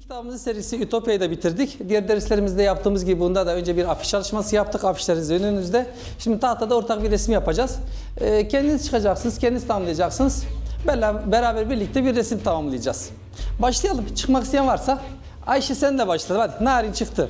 Kitabımızın serisi Ütopya'yı da bitirdik. Diğer derslerimizde yaptığımız gibi bunda da önce bir afiş çalışması yaptık. Afişleriniz önünüzde. Şimdi tahtada ortak bir resim yapacağız. Ee, kendiniz çıkacaksınız, kendiniz tamamlayacaksınız. Beraber birlikte bir resim tamamlayacağız. Başlayalım. Çıkmak isteyen varsa. Ayşe sen de başla. Hadi Narin çıktı.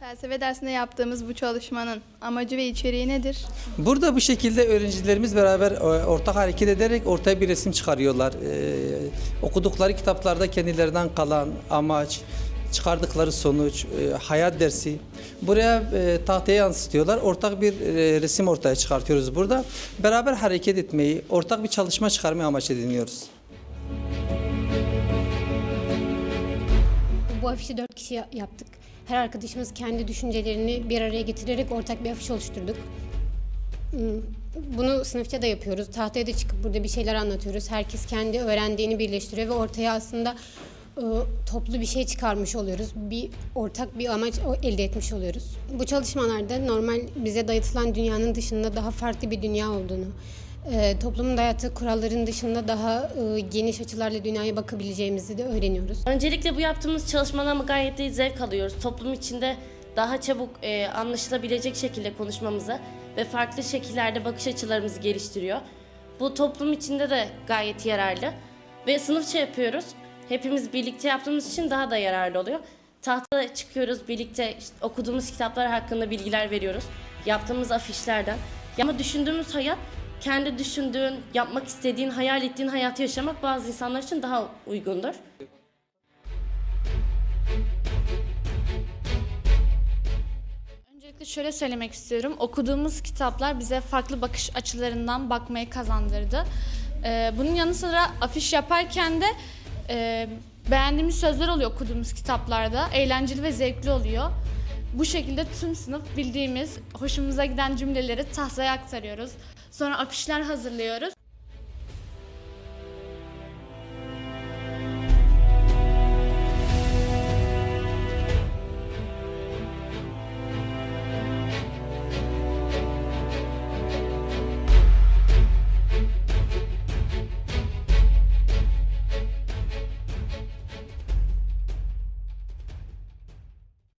Felsefe dersinde yaptığımız bu çalışmanın amacı ve içeriği nedir? Burada bu şekilde öğrencilerimiz beraber e, ortak hareket ederek ortaya bir resim çıkarıyorlar. Ee, okudukları kitaplarda kendilerinden kalan amaç, çıkardıkları sonuç, e, hayat dersi buraya e, tahtaya yansıtıyorlar. Ortak bir e, resim ortaya çıkartıyoruz burada. Beraber hareket etmeyi, ortak bir çalışma çıkarmayı amaç ediniyoruz. Bu afişi dört kişi ya- yaptık. Her arkadaşımız kendi düşüncelerini bir araya getirerek ortak bir afiş oluşturduk. Hmm, Bunu sınıfça da yapıyoruz. Tahtaya da çıkıp burada bir şeyler anlatıyoruz. Herkes kendi öğrendiğini birleştiriyor ve ortaya aslında e, toplu bir şey çıkarmış oluyoruz. Bir ortak bir amaç elde etmiş oluyoruz. Bu çalışmalarda normal bize dayatılan dünyanın dışında daha farklı bir dünya olduğunu, e, toplumun dayattığı kuralların dışında daha e, geniş açılarla dünyaya bakabileceğimizi de öğreniyoruz. Öncelikle bu yaptığımız çalışmadan gayet de zevk alıyoruz. Toplum içinde daha çabuk e, anlaşılabilecek şekilde konuşmamızı ve farklı şekillerde bakış açılarımızı geliştiriyor. Bu toplum içinde de gayet yararlı. Ve sınıfça yapıyoruz. Hepimiz birlikte yaptığımız için daha da yararlı oluyor. Tahtada çıkıyoruz birlikte işte okuduğumuz kitaplar hakkında bilgiler veriyoruz. Yaptığımız afişlerden. Ama düşündüğümüz hayat kendi düşündüğün, yapmak istediğin, hayal ettiğin hayatı yaşamak bazı insanlar için daha uygundur. Öncelikle şöyle söylemek istiyorum. Okuduğumuz kitaplar bize farklı bakış açılarından bakmayı kazandırdı. Ee, bunun yanı sıra afiş yaparken de e, beğendiğimiz sözler oluyor okuduğumuz kitaplarda. Eğlenceli ve zevkli oluyor. Bu şekilde tüm sınıf bildiğimiz, hoşumuza giden cümleleri tahtaya aktarıyoruz. Sonra afişler hazırlıyoruz.